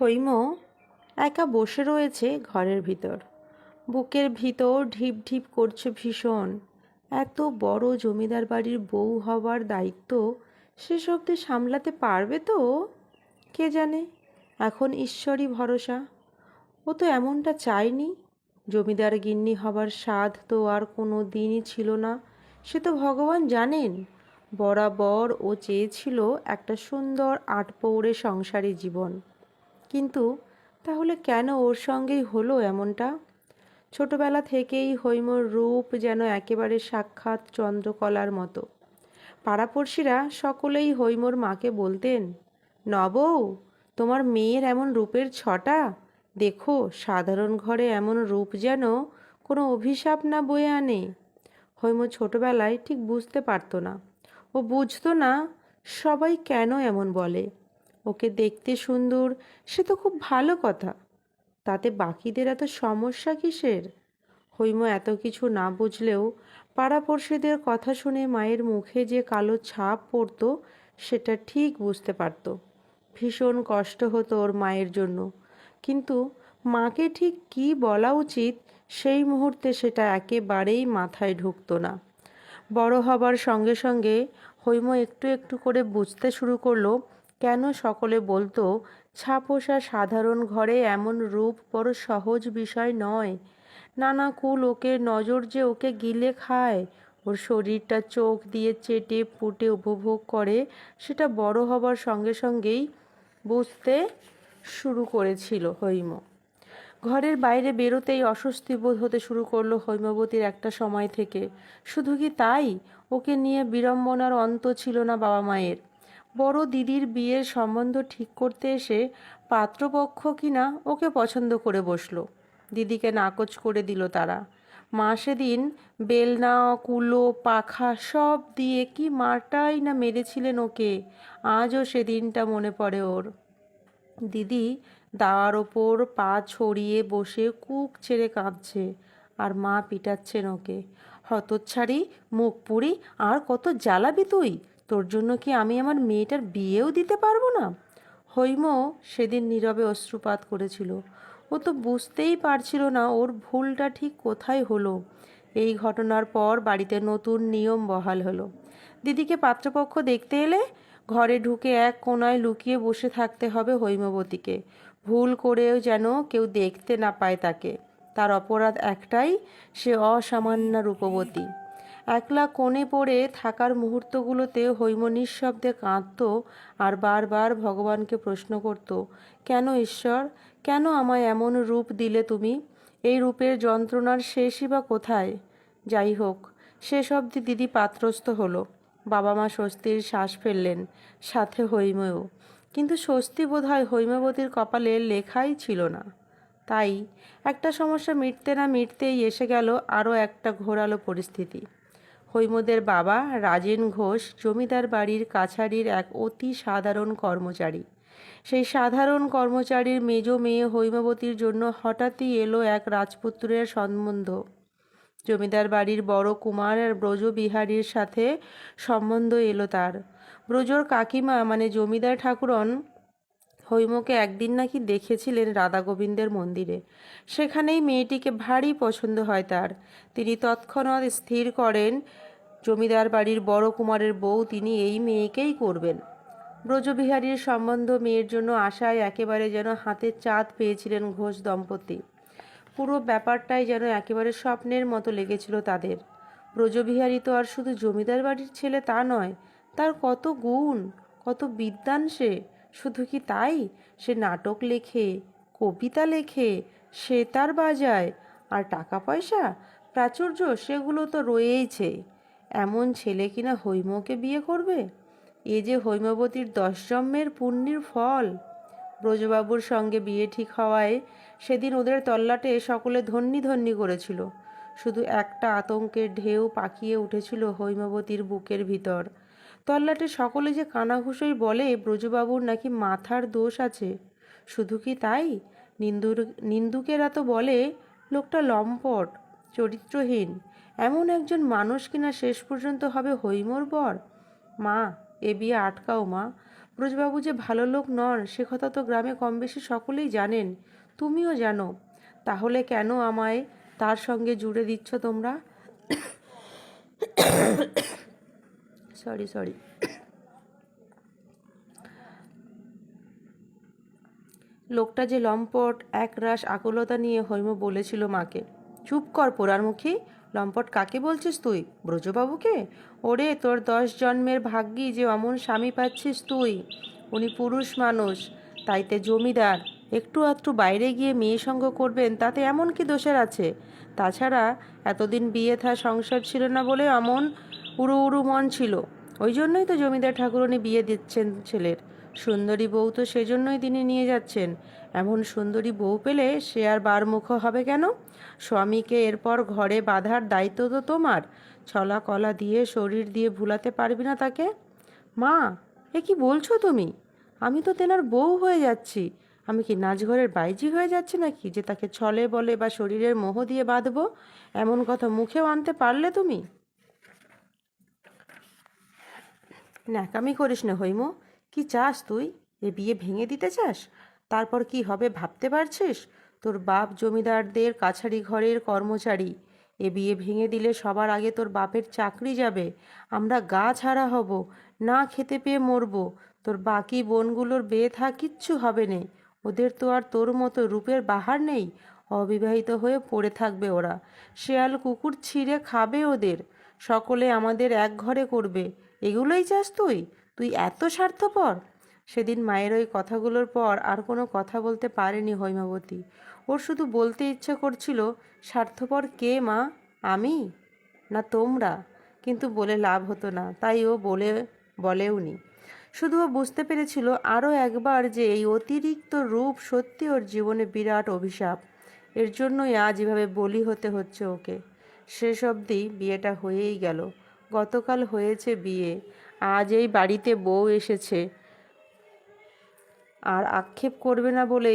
হৈম একা বসে রয়েছে ঘরের ভিতর। বুকের ভিতর ঢিপ ঢিপ করছে ভীষণ। এত বড় জমিদার বাড়ির বউ হবার দায়িত্ব সে সবটি সামলাতে পারবে তো? কে জানে? এখন ঈশ্বরই ভরসা। ও তো এমনটা চায়নি। জমিদার গিন্নি হবার স্বাদ তো আর কোনো দিনই ছিল না। সে তো ভগবান জানেন, বরাবর ও চেয়েছিল একটা সুন্দর আটপৌরে সংসারী জীবন। কিন্তু তাহলে কেন ওর সঙ্গেই হলো এমনটা? ছোটবেলা থেকেই হৈমর রূপ যেন একেবারে সাক্ষাৎ চন্দ্রকলার মতো। পাড়াপড়শিরা সকলেই হৈমর মাকে বলতেন নবৌ তোমার মেয়ের এমন রূপের ছটা? দেখো, সাধারণ ঘরে এমন রূপ যেন কোনো অভিশাপ না বয়ে আনে। হৈম ছোটবেলায় ঠিক বুঝতে পারতো না। ও বুঝতো না সবাই কেন এমন বলে। ওকে দেখতে সুন্দর, সে তো খুব ভালো কথা। তাতে বাকিদের এত সমস্যা কিসের? হৈম এত কিছু না বুঝলেও পাড়াপড়শিদের কথা শুনে মায়ের মুখে যে কালো ছাপ পড়তো, সেটা ঠিক বুঝতে পারতো। ভীষণ কষ্ট হতো ওর মায়ের জন্য। কিন্তু মাকে ঠিক কী বলা উচিত, সেই মুহূর্তে সেটা একেবারেই মাথায় ঢুকতো না। বড় হবার সঙ্গে সঙ্গে হৈম একটু একটু করে বুঝতে শুরু করল কেন সকলে বলতো, ছাপোষা সাধারণ ঘরে এমন রূপ বড় সহজ বিষয় নয়। নানা কুল ওকে নজর যে ওকে গিলে খায়। ওর শরীরটা চোখ দিয়ে চেটে পুটে উপভোগ করে, সেটা বড় হবার সঙ্গে সঙ্গেই বুঝতে শুরু করেছিল হৈম। ঘরের বাইরে বেরোতেই অস্বস্তি বোধ হতে শুরু করল হৈমবতীর একটা সময় থেকে। শুধু কি তাই? ওকে নিয়ে বিড়ম্বনার অন্ত ছিল না বাবা মায়ের। বড় দিদির বিয়ের সম্বন্ধ ঠিক করতে এসে পাত্রপক্ষ কিনা ওকে পছন্দ করে বসল। দিদিকে নাকচ করে দিল তারা। মা সেদিন বেলনা, কুলো, পাখা সব দিয়ে কি মারটাই না মেরেছিলেন ওকে, আজও সেদিনটা মনে পড়ে ওর। দিদি দাওয়ার ওপর পা ছড়িয়ে বসে কুক ছেড়ে কাঁদছে আর মা পিটাচ্ছেন ওকে। হতচ্ছাড়ি, মুখ পুড়ি, আর কত জ্বালাবি তুই? তোর জন্য কি আমি আমার মেয়েটার বিয়েও দিতে পারব না? হৈম সেদিন নীরবে অশ্রুপাত করেছিল। ও তো বুঝতেই পারছিল না ওর ভুলটা ঠিক কোথায় হলো। এই ঘটনার পর বাড়িতে নতুন নিয়ম বহাল হলো। দিদিকে পাত্রপক্ষ দেখতে এলে ঘরে ঢুকে এক কোনায় লুকিয়ে বসে থাকতে হবে হৈমবতীকে। ভুল করেও যেন কেউ দেখতে না পায় তাকে। তার অপরাধ একটাই, সে অসামান্য রূপবতী। একলা কোণে পড়ে থাকার মুহূর্তগুলোতে হৈম নিঃশব্দে কাঁদত আর বারবার ভগবানকে প্রশ্ন করত, কেন ঈশ্বর? কেন আমায় এমন রূপ দিলে তুমি? এই রূপের যন্ত্রণার শেষই বা কোথায়? যাই হোক শেষ অবধি দিদি পাত্রস্থ হলো। বাবা মা স্বস্তির শ্বাস ফেললেন, সাথে হৈমও। কিন্তু স্বস্তি বোধ হয় হৈমবতীর কপালে লেখাই ছিল না। তাই একটা সমস্যা মিটতে না মিটতেই এসে গেল আরও একটা ঘোরালো পরিস্থিতি। হৈমদের বাবা রাজেন ঘোষ জমিদার বাড়ির কাছারির এক অতি সাধারণ কর্মচারী। সেই সাধারণ কর্মচারীর মেজ মেয়ে হৈমবতীর জন্য হঠাৎই এলো এক রাজপুত্রের সম্বন্ধ। জমিদার বাড়ির বড় কুমার আর ব্রজবিহারীর সাথে সম্বন্ধ এলো তার। ব্রজর কাকিমা মানে জমিদার ঠাকুরন হৈমকে একদিন নাকি দেখেছিলেন রাধা গোবিন্দের মন্দিরে। সেখানেই মেয়েটিকে ভারী পছন্দ হয় তার। তিনি তৎক্ষণাৎ স্থির করেন জমিদার বাড়ির বড় কুমারের বউ তিনি এই মেয়েকেই করবেন। ব্রজবিহারীর সম্বন্ধ মেয়ের জন্য আশায় একেবারে যেন হাতের চাঁদ পেয়েছিলেন ঘোষ দম্পতি। পুরো ব্যাপারটাই যেন একেবারে স্বপ্নের মতো লেগেছিল তাদের। ব্রজবিহারী তো আর শুধু জমিদার বাড়ির ছেলে তা নয়, তার কত গুণ, কত বিদ্বান সে। শুধু কি তাই? সে নাটক লেখে, কবিতা লেখে সে তার বাজায়, আর টাকা পয়সা, প্রাচুর্য, সেগুলো তো রয়েইছে। এমন ছেলে কিনা হৈমকে বিয়ে করবে? এ যে হৈমবতীর দশ জন্মের পুণ্যের ফল। ব্রজবাবুর সঙ্গে বিয়ে ঠিক হওয়ায় সেদিন ওদের তল্লাটে সকলে ধন্যি ধন্যি করেছিল। শুধু একটা আতঙ্কের ঢেউ পাকিয়ে উঠেছিল হৈমবতীর বুকের ভিতর। তল্লাটে সকলে যে কানাঘুষোই বলে, ব্রজবাবুর নাকি মাথার দোষ আছে। শুধু কি তাই? নিন্দুর, নিন্দুকেরা তো বলে, লোকটা লম্পট, চরিত্রহীন। এমন একজন মানুষ কিনা শেষ পর্যন্ত হবে হৈমর বর? মা, এ বিয়ে আটকাও মা। ব্রজবাবু যে ভালো লোক নন, সে কথা তো গ্রামে কম বেশি সকলেই জানেন। তুমিও জানো। তাহলে কেন আমায় তার সঙ্গে জুড়ে দিচ্ছ তোমরা? Sorry sorry. লোকটা যে লম্পট, একরাশ আকুলতা নিয়ে হৈম বলেছিল মাকে। চুপ কর পোড়ারমুখী লম্পট কাকে বলছিস তুই? ব্রজবাবুকে? ওরে, তোর দশ জন্মের ভাগ্যি যে অমন স্বামী পাচ্ছিস তুই। উনি পুরুষ মানুষ তাইতে জমিদার। একটু আধটু বাইরে গিয়ে মেয়ে সঙ্গ করবেন, তাতে এমন কি দোষের আছে? তাছাড়া এতদিন বিয়ে থা সংসার ছিল না বলে এমন উড়ু উড়ু মন ছিল। ওই জন্যই তো জমিদার ঠাকুরনি বিয়ে দিচ্ছেন ছেলের। সুন্দরী বউ তো সেজন্যই তিনি নিয়ে যাচ্ছেন। এমন সুন্দরী বউ পেলে সে আর বারমুখ হবে কেন? স্বামীকে এরপর ঘরে বাঁধার দায়িত্ব তো তোমার। ছলা কলা দিয়ে, শরীর দিয়ে ভুলাতে পারবি না তাকে। মা, এ কি বলছো তুমি? আমি তো তেনার বউ হয়ে যাচ্ছি। আমি কি নাচঘরের বাইজি হয়ে যাচ্ছি নাকি, যে তাকে ছলে বলে বা শরীরের মোহ দিয়ে বাঁধবো? এমন কথা মুখেও আনতে পারলে তুমি? ন্যাকামি করিস না হৈম। কি চাস তুই? এ বিয়ে ভেঙে দিতে চাস? তারপর কি হবে ভাবতে পারছিস? তোর বাপ জমিদারদের কাছারি ঘরের কর্মচারী। এ বিয়ে ভেঙে দিলে সবার আগে তোর বাপের চাকরি যাবে। আমরা গা ছাড়া হব, না খেতে পেয়ে মরবো। তোর বাকি বোনগুলোর বিয়ে থা কিচ্ছু হবে নে। ওদের তো আর তোর মতো রূপের বাহার নেই। অবিবাহিত হয়ে পড়ে থাকবে ওরা। শেয়াল কুকুর ছিঁড়ে খাবে ওদের। সকলে আমাদের এক ঘরে করবে। এগুলোই চাস তুই? তুই এত স্বার্থপর? সেদিন মায়ের ওই কথাগুলোর পর আর কোনো কথা বলতে পারেনি হৈমাবতী। ওর শুধু বলতে ইচ্ছে করছিল, স্বার্থপর কে মা? আমি? না তোমরা? কিন্তু বলে লাভ হতো না, তাই ও বলে, বলেওনি। শুধু ও বুঝতে পেরেছিল আরও একবার যে এই অতিরিক্ত রূপ সত্যি ওর জীবনে বিরাট অভিশাপ। এর জন্যই আজ এভাবে বলি হতে হচ্ছে ওকে। শেষ অবধি বিয়েটা হয়েই গেল। গতকাল হয়েছে বিয়ে। আজ এই বাড়িতে বউ এসেছে। আর আক্ষেপ করবে না বলে